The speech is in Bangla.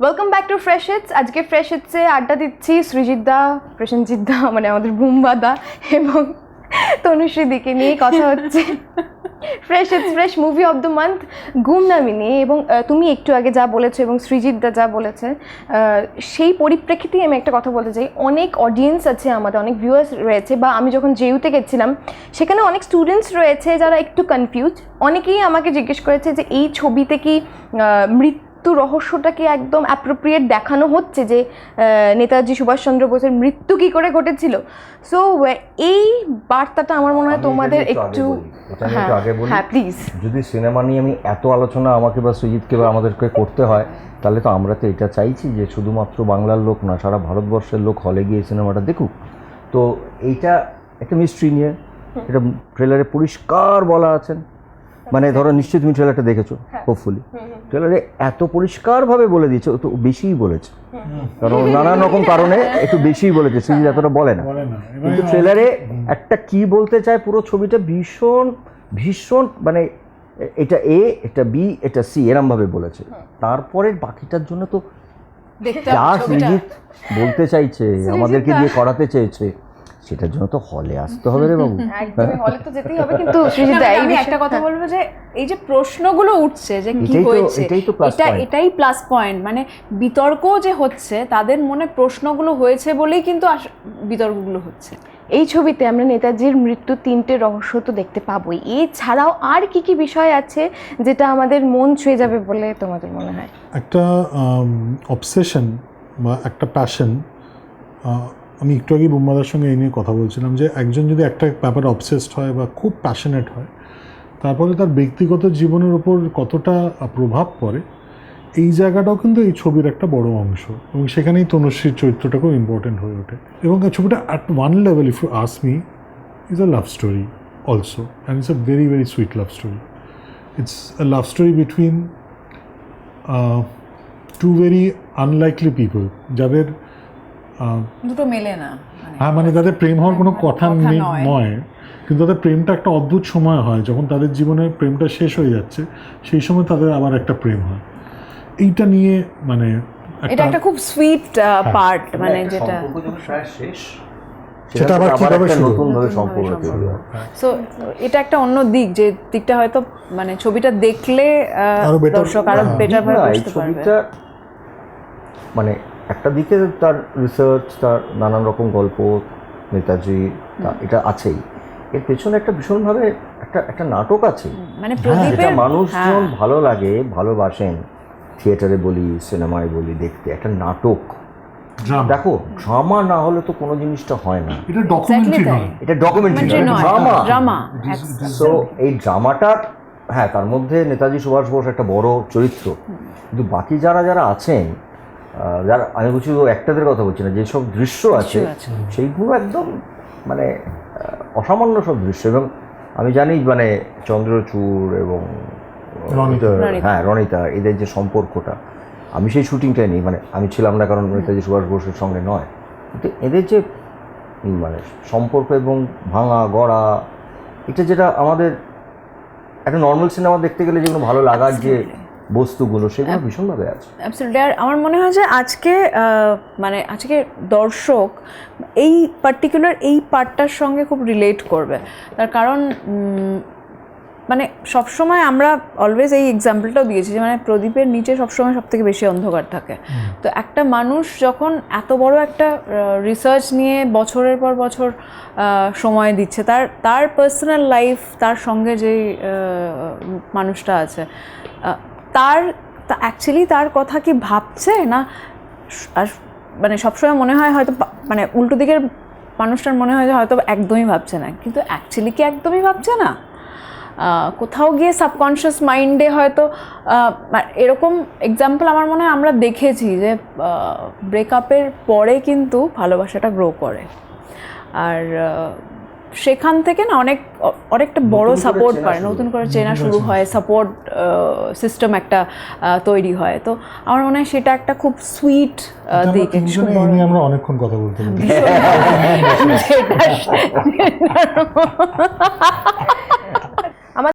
Welcome back to fresh hits আজকে ফ্রেশ হিটসে আড্ডা দিচ্ছি সৃজিৎ দা প্রসেনজিৎ দা মানে আমাদের বুম্বা দা এবং তনুশ্রী দিকে নিয়ে কথা হচ্ছে। Fresh hits fresh movie of the month Gumnaami নিয়ে এবং তুমি একটু আগে যা বলেছ এবং সৃজিৎ দা যা বলেছে সেই পরিপ্রেক্ষিতেই আমি একটা কথা বলতে চাই। অনেক অডিয়েন্স আছে আমাদের অনেক ভিউয়ার্স রয়েছে বা আমি যখন জেইউতে গেছিলাম সেখানে অনেক স্টুডেন্টস রয়েছে যারা একটু কনফিউজ অনেকেই আমাকে জিজ্ঞেস করেছে যে এই ছবিতে কি আহ, মৃত্যু রহস্যটাকে একদম অ্যাপ্রোপ্রিয়েট দেখানো হচ্ছে যে নেতাজি সুভাষচন্দ্র বোসের মৃত্যু কী করে ঘটেছিল। সো এই বার্তাটা আমার মনে হয় তোমাদের একটু হ্যাঁ আগে হ্যাঁ প্লিজ যদি সিনেমা নিয়ে আমি এত আলোচনা আমাকে বা সুজিতকে বা আমাদেরকে করতে হয় তাহলে তো আমরা তো এটা চাইছি যে শুধুমাত্র বাংলার লোক না সারা ভারতবর্ষের লোক হলে গিয়ে সিনেমাটা দেখুক। তো এইটা একটা মিস্ট্রি নিয়ে এটা ট্রেলারে পরিষ্কার বলা আছেন মানে ধরো নিশ্চয়ই তুমি ট্রেলারটা দেখেছ হোপফুলি ট্রেলারে এত পরিষ্কারভাবে বলে দিয়েছে ও তো বেশিই বলেছে। কারণ নানান রকম কারণে একটু বেশিই বলেছে সুজিত এতটা বলে না। বলে না। এবার কিন্তু ট্রেলারে একটা কি বলতে চায় পুরো ছবিটা ভীষণ ভীষণ মানে এটা এ এটা বি এটা সি এরম ভাবে বলেছে। তারপরে বাকিটার জন্য তো যা সৃজিত বলতে চাইছে আমাদেরকে দিয়ে করাতে চেয়েছে। সেটার জন্য তো হলে আসতে হবে রে বাবু। হলে তো যেতেই হবে কিন্তু এই আমি একটা কথা বলব যে এই যে প্রশ্নগুলো উঠছে যে কি হয়েছে এটাই তো plus এটা এটাই প্লাস পয়েন্ট মানে বিতর্ক যে হচ্ছে তাদের মনে প্রশ্নগুলো হয়েছে বলেই কিন্তু বিতর্কগুলো হচ্ছে। এই ছবিতে আমরা নেতাজির মৃত্যু তিনটে রহস্য তো দেখতে পাবোই। এছাড়াও আর কি কি বিষয় আছে যেটা আমাদের মন ছুঁয়ে যাবে বলে তোমাদের মনে হয়? একটা অবসেশন বা একটা প্যাশন আমি একটু আগে বুম্বাদার সঙ্গে এই নিয়ে কথা বলছিলাম যে একজন যদি একটা ব্যাপারে অবসেসড হয় বা খুব প্যাশনেট হয় তারপরে তার ব্যক্তিগত জীবনের উপর কতটা প্রভাব পড়ে, এই জায়গাটাও কিন্তু এই ছবির একটা বড় অংশ এবং সেখানেই তনুশ্রীর চরিত্রটা খুব ইম্পর্টেন্ট হয়ে ওঠে। এবং ছবিটা at one level if you ask me is a love story also and it's a very very sweet love story it's a love story between two very unlikely people যাদের দুটো মেলে না মানে হ্যাঁ মানে তাদের প্রেম হওয়ার কোনো কথা কথা নেই নয়। কিন্তু তাদের প্রেমটা একটা অদ্ভুত সময় হয় যখন তাদের জীবনে প্রেমটা শেষ হয়ে যাচ্ছে সেই সময় তাদের আবার একটা প্রেম হয়। এইটা নিয়ে মানে এটা একটা খুব সুইট পার্ট মানে যেটা শেষ সেটা আবার কীভাবে নতুন ভাবে সম্পর্ক তৈরি সো এটা একটা অন্য দিক যে দিকটা হয়তো মানে ছবিটা দেখলে দর্শক আরও হ্যাঁ। বেটার ভাবে বুঝতে পারবে। ছবিটা মানে একটা দিকে তার রিসার্চ তার নানান রকম গল্প নেতাজি এটা আছেই। এর পেছনে একটা ভীষণভাবে একটা একটা নাটক আছে। মানে যেটা প্রদীপের মানুষজন হ্যাঁ। ভালো লাগে ভালোবাসেন। থিয়েটারে বলি সিনেমায় বলি দেখতে। একটা নাটক। দেখো ড্রামা না হলে তো কোনো জিনিসটা হয় না। এটা ডকুমেন্টারি নয়। এটা ডকুমেন্টারি ড্রামা ড্রামা সো এই ড্রামাটা হ্যাঁ তার মধ্যে নেতাজি সুভাষ বোস একটা বড় চরিত্র। কিন্তু বাকি যারা যারা আছেন যারা আমি বলছি একটাদের কথা বলছি না যেসব দৃশ্য আছে। সেইগুলো একদম মানে অসামান্য সব দৃশ্য এবং আমি জানি মানে চন্দ্রচূড় এবং। হ্যাঁ রনিতা এদের যে সম্পর্কটা আমি সেই শুটিংটাই নিই মানে আমি ছিলাম না কারণ নেতাজি সুভাষ বোসের সঙ্গে নয় কিন্তু এদের যে মানে সম্পর্ক এবং ভাঙা গড়া এটা যেটা আমাদের একটা নর্মাল সিনেমা দেখতে গেলে যেগুলো ভালো লাগার যে বস্তুগুলো সেগুলো ভীষণভাবে আছে। আমার মনে হয় যে আজকে মানে আজকে দর্শক এই পার্টিকুলার এই পার্টটার সঙ্গে খুব রিলেট করবে। তার কারণ মানে সবসময় আমরা অলওয়েজ এই এক্সাম্পলটাও দিয়েছি যে মানে প্রদীপের নিচে সবসময় সব থেকে বেশি অন্ধকার থাকে। তো একটা মানুষ যখন এত বড় একটা রিসার্চ নিয়ে বছরের পর বছর সময় দিচ্ছে তার তার পার্সোনাল লাইফ তার সঙ্গে যে মানুষটা আছে তার অ্যাকচুয়ালি তার কথা কি ভাবছে না আর মানে সবসময় মনে হয় হয়তো মানে উল্টো দিকের মানুষটার মনে হয় যে হয়তো একদমই ভাবছে না। কিন্তু অ্যাকচুয়ালি কি একদমই ভাবছে না? কোথাও গিয়ে সাবকনশিয়াস মাইন্ডে হয়তো এরকম এক্সাম্পল আমার মনে হয় আমরা দেখেছি যে ব্রেকআপের পরে কিন্তু ভালোবাসাটা গ্রো করে। আর সেখান থেকে না অনেক অনেকটা বড় সাপোর্ট পায় নতুন করে চেনা শুরু হয় সাপোর্ট সিস্টেম একটা তৈরি হয়। তো আমার মনে হয় সেটা একটা খুব সুইট দিক আমরা অনেকক্ষণ কথা বলতে